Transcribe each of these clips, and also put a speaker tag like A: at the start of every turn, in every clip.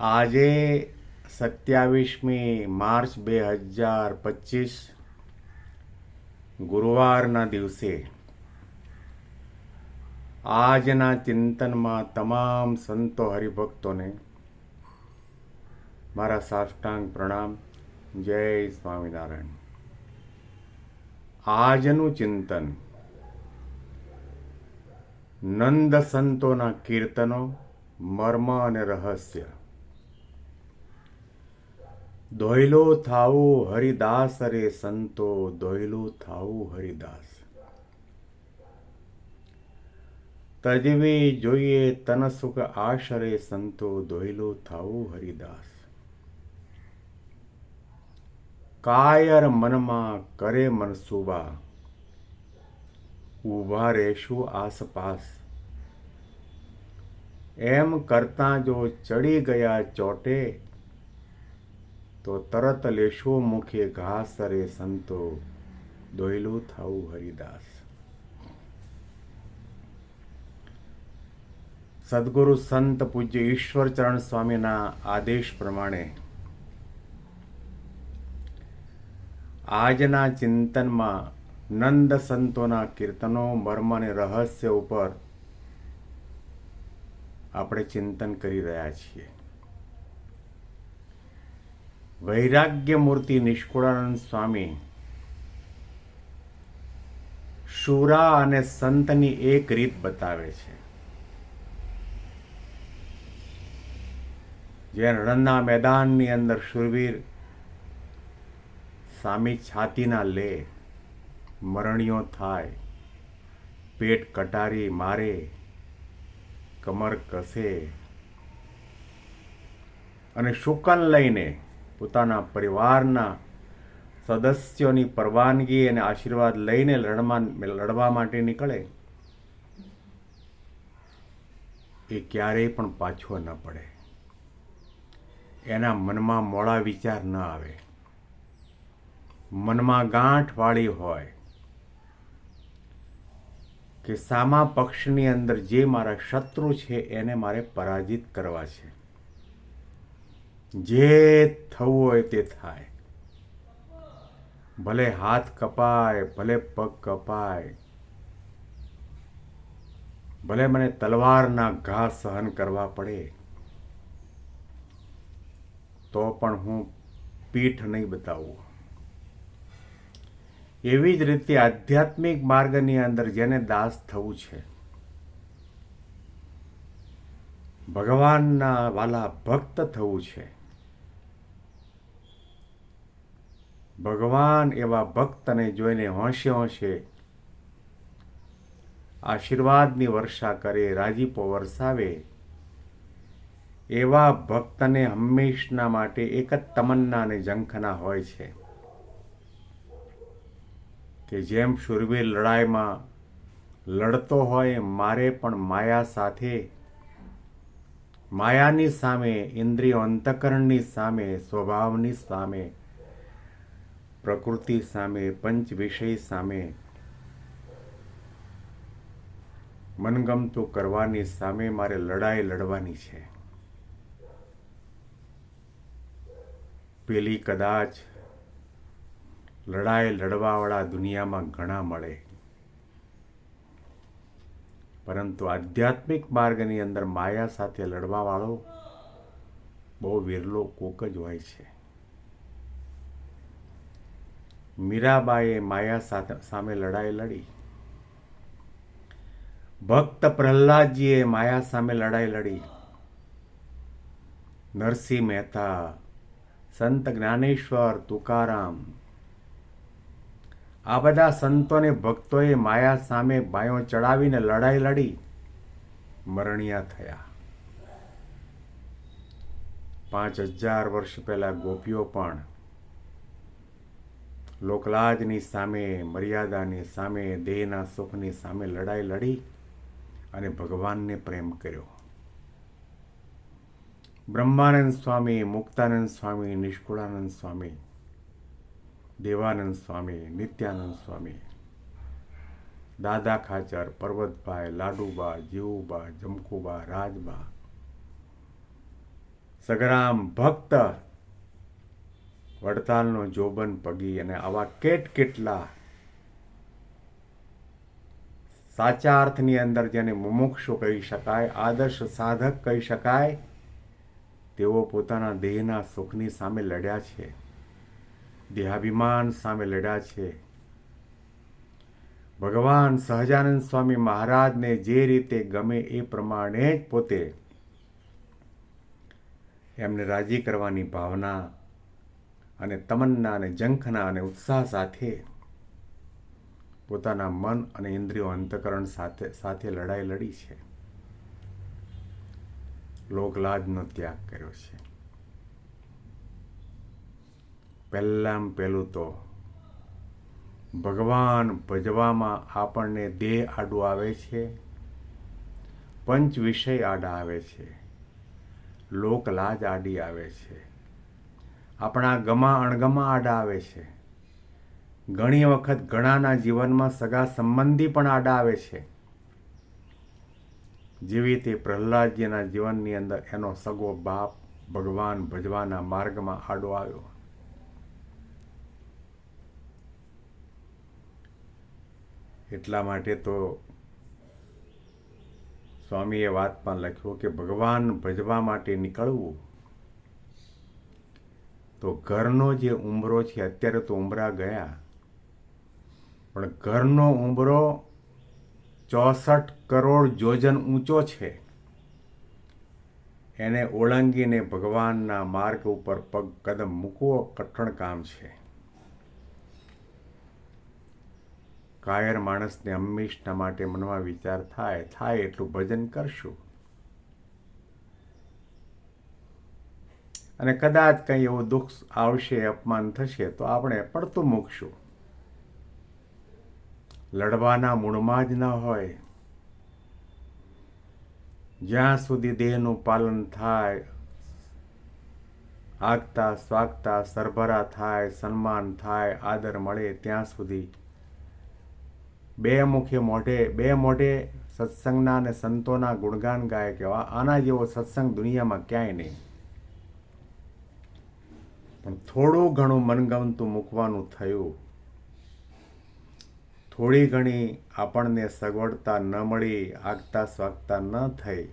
A: આજે સત્યાવીસમી માર્ચ બે હજાર પચીસ, ગુરુવારના દિવસે આજના ચિંતનમાં તમામ સંતો હરિભક્તોને મારા સાષ્ટાંગ પ્રણામ. જય સ્વામિનારાયણ. આજનું ચિંતન નંદ સંતોના કીર્તનો, મર્મ અને રહસ્ય દોયલો થાવું હરિદાસ રે સંતો, દોયલો થાવું હરિદાસ. તજવી જોઈએ તન સુખ આશરે સંતો, દોયલો થાવું હરિદાસ. કાયર મનમાં કરે મનસુબા ઊભા રહેશું આસપાસ. એમ કરતાં જો ચડી ગયા ચોટે તો તરત લેશો મુખે ઘાસ રે સંતો દોયલું થવું હરિદાસ. સદગુરુ સંત પૂજ્ય ઈશ્વરચરણ સ્વામીના આદેશ પ્રમાણે આજના ચિંતનમાં નંદ સંતોના કીર્તનો, મર્મ અને રહસ્ય ઉપર આપણે ચિંતન કરી રહ્યા છીએ. વૈરાગ્ય મૂર્તિ નિષ્કુળાનંદ સ્વામી શુરા અને સંતની એક રીત બતાવે છે. જે રણના મેદાનની અંદર શુરવીર સામી છાતીના લે, મરણીઓ થાય, પેટ કટારી મારે, કમર કસે. અને શુકન લઈને પોતાના પરિવારના સદસ્યોની પરવાનગી અને આશીર્વાદ લઈને લડવા લડવા માટે નીકળે, એ ક્યારેય પણ પાછો ન પડે. એના મનમાં મોડા વિચાર ન આવે. મનમાં ગાંઠ વાળી હોય કે સામા પક્ષની અંદર જે મારા શત્રુ છે એને મારે પરાજિત કરવા છે. જે થવું હોય તે થાય. ભલે હાથ કપાય, ભલે પગ કપાય, ભલે મને તલવારના ઘા સહન કરવા પડે, તો પણ હું પીઠ નહીં બતાવું. એવી જ રીતે આધ્યાત્મિક માર્ગની અંદર જેને દાસ થવું છે, ભગવાનના વાલા ભક્ત થવું છે ભગવાન એવા ભક્તને જોઈને હોંશે હોંશે આશીર્વાદની વર્ષા કરે, રાજીપો વરસાવે. એવા ભક્તને હંમેશના માટે એક જ તમન્ના અને ઝંખના હોય છે કે જેમ શુરવીર લડાઈમાં લડતો હોય, મારે પણ માયા સાથે, માયાની સામે, ઇન્દ્રિય અંતકરણની સામે, સ્વભાવની સામે પ્રકૃતિ સામે, પંચ વિષય સામે. મનગમતું કરવાની સામે મારે લડાઈ લડવાની છે. પેલી કદાચ લડાઈ લડવાવાળા દુનિયામાં ઘણા મળે. પરંતુ આધ્યાત્મિક માર્ગની અંદર માયા સાથે લડવાવાળો બહુ વિરલો કોક જ હોય છે. મીરાબાઈએ માયા સાથે સામે લડાઈ લડી. ભક્ત પ્રહલાદજીએ માયા સામે લડાઈ લડી. નરસિંહ મહેતા, સંત જ્ઞાનેશ્વર તુકારામ, આ બધા સંતોને ભક્તોએ માયા સામે બાયો ચડાવીને લડાઈ લડી. મરણિયા થયા. પાંચ હજાર વર્ષ પહેલા ગોપીઓ પણ લોકલાજની સામે, મર્યાદાની સામે, દેહના સુખની સામે લડાઈ લડી અને ભગવાનને પ્રેમ કર્યો. બ્રહ્માનંદ સ્વામી, મુક્તાનંદ સ્વામી, નિષ્કુળાનંદ સ્વામી, દેવાનંદ સ્વામી, નિત્યાનંદ સ્વામી, દાદા ખાચર, પર્વતભાઈ, લાડુબા, જીવુબા, જમકુબા, રાજબા, સગરામ ભક્ત વડતાલનો જોબન પગી અને આવા કેટ કેટલા સાચા અર્થની અંદર જેને મુમુક્ષુ કહી શકાય, આદર્શ સાધક કહી શકાય, તેઓ પોતાના દેહના સુખની સામે લડ્યા છે. દેહાભિમાન સામે લડ્યા છે. ભગવાન સહજાનંદ સ્વામી મહારાજને જે રીતે ગમે એ પ્રમાણે જ પોતે એમને રાજી કરવાની ભાવના અને તમન્ના અને ઝંખના અને ઉત્સાહ સાથે પોતાના મન અને ઇન્દ્રિયો અંતકરણ સાથે સાથે લડાઈ લડી છે. લોકલાજનો ત્યાગ કર્યો છે. પહેલાં પહેલું તો ભગવાન ભજવામાં આપણને દેહ આડું આવે છે, પંચ વિષય આડા આવે છે, લોકલાજ આડી આવે છે. આપણા ગમા અણગમા આડા આવે છે. ઘણી વખત ઘણાના જીવનમાં સગા સંબંધી પણ આડા આવે છે. જેવી તે પ્રહલાદજીના જીવનની અંદર એનો સગો બાપ ભગવાન ભજવાના માર્ગમાં આડો આવ્યો. એટલા માટે તો સ્વામીએ વાતમાં લખ્યું કે ભગવાન ભજવા માટે નીકળવું તો ઘરનો જે ઉંબરો છે, અત્યારે તો ઉંબરા ગયા. પણ ઘરનો ઉંબરો ચોસઠ કરોડ જોજન ઊંચો છે. એને ઓળંગીને ભગવાનના માર્ગ ઉપર પગ, કદમ મૂકવો કઠણ કામ છે. કાયર માણસને હંમેશના માટે મનમાં વિચાર થાય થાય એટલું ભજન કરશું. અને કદાચ કંઈ એવું દુઃખ આવશે, અપમાન થશે, તો આપણે પડતું મૂકશું. લડવાના મૂળમાં જ ન હોય. જ્યાં સુધી દેહનું પાલન થાય, આગતા સ્વાગતા સરભરા થાય, સન્માન થાય, આદર મળે, ત્યાં સુધી બે મુખે મોઢે, બે મોઢે સત્સંગના અને સંતોના ગુણગાન ગાય કહેવા આના જેવો સત્સંગ દુનિયામાં ક્યાંય નહીં. પણ થોડું ઘણું મનગમતું મૂકવાનું થયું. થોડી ઘણી આપણને સગવડતા ન મળી, આગતા સ્વાગતા ન થઈ.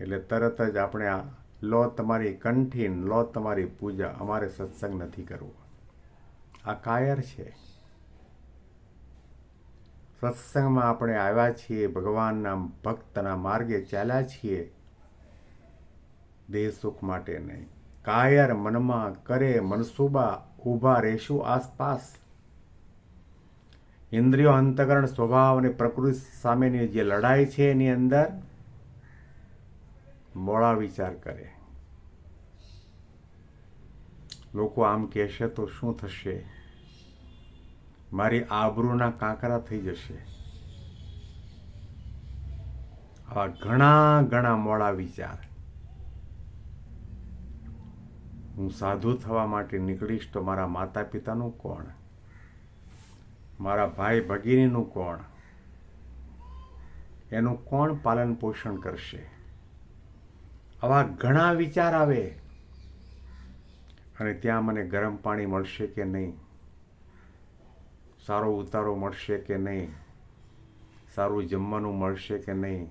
A: એટલે તરત જ આપણે આ, લો તમારી કંઠીન લો તમારી પૂજા, અમારે સત્સંગ નથી કરવો. આ કાયર છે. સત્સંગમાં આપણે આવ્યા છીએ, ભગવાનના ભક્તના માર્ગે ચાલ્યા છીએ. દેહ સુખ માટે નહીં. કાયર મનમાં કરે મનસુબા ઊભા રહેશું આસપાસ. ઇન્દ્રિયો અંતકરણ સ્વભાવ અને પ્રકૃતિ સામેની જે લડાઈ છે એની અંદર મોડા વિચાર કરે. લોકો આમ કહેશે તો શું થશે? મારી આબરૂના કાંકરા થઈ જશે. આવા ઘણા ઘણા મોડા વિચાર. હું સાધુ થવા માટે નીકળીશ તો મારા માતા પિતાનું કોણ? મારા ભાઈ ભગીનીનું કોણ? એનું કોણ પાલન પોષણ કરશે? આવા ઘણા વિચાર આવે. અને ત્યાં મને ગરમ પાણી મળશે કે નહીં? સારો ઉતારો મળશે કે નહીં? સારું જમવાનું મળશે કે નહીં?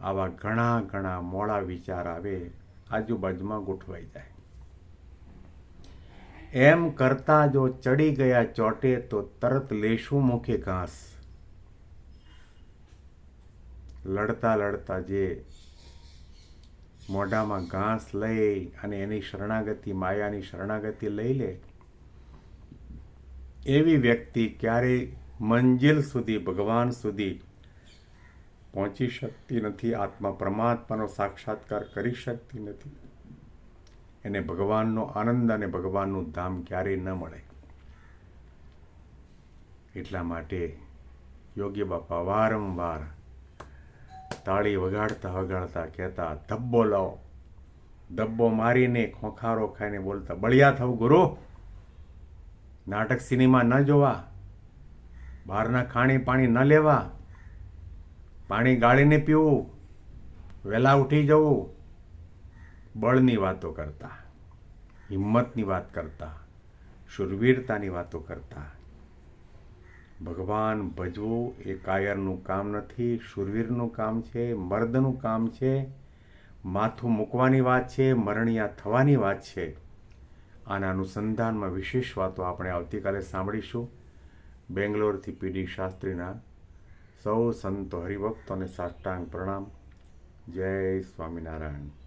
A: આવા ઘણા ઘણા મોડા વિચાર આવે, આજુબાજુમાં ગોઠવાઈ જાય. એમ કરતા જો ચડી ગયા ચોટે તો તરત લેશું મુખે ઘાસ. લડતા લડતા જે મોઢામાં ઘાસ લઈ અને એની શરણાગતિ, માયાની શરણાગતિ લઈ લે, એવી વ્યક્તિ ક્યારેય મંજિલ સુધી, ભગવાન સુધી પહોંચી શકતી નથી, આત્મા પરમાત્માનો સાક્ષાત્કાર કરી શકતી નથી. એને ભગવાનનો આનંદ અને ભગવાનનું ધામ ક્યારેય ન મળે. એટલા માટે યોગ્ય બાપા વારંવાર તાળી વગાડતા વગાડતા કહેતા, ધબ્બો લાવો. ધબ્બો મારીને ખોખારો ખાઈને બોલતા, બળિયા થવું ગુરુ, નાટક સિનેમા ન જોવા, બહારના ખાણી પાણી ન લેવા, પાણી ગાળીને પીવું વહેલા ઉઠી જવું બળની વાતો કરતા, હિંમતની વાત કરતા, શુરવીરતાની વાતો કરતા. ભગવાન ભજવું એ કાયરનું કામ નથી, શુરવીરનું કામ છે, મર્દનું કામ છે, માથું મૂકવાની વાત છે, મરણિયા થવાની વાત છે. આના અનુસંધાનમાં વિશેષ વાતો આપણે આવતીકાલે સાંભળીશું. બેંગ્લોરથી પીડી શાસ્ત્રીના સૌ સંતો હરિભક્તોને સાષ્ટાંગ પ્રણામ. જય સ્વામિનારાયણ.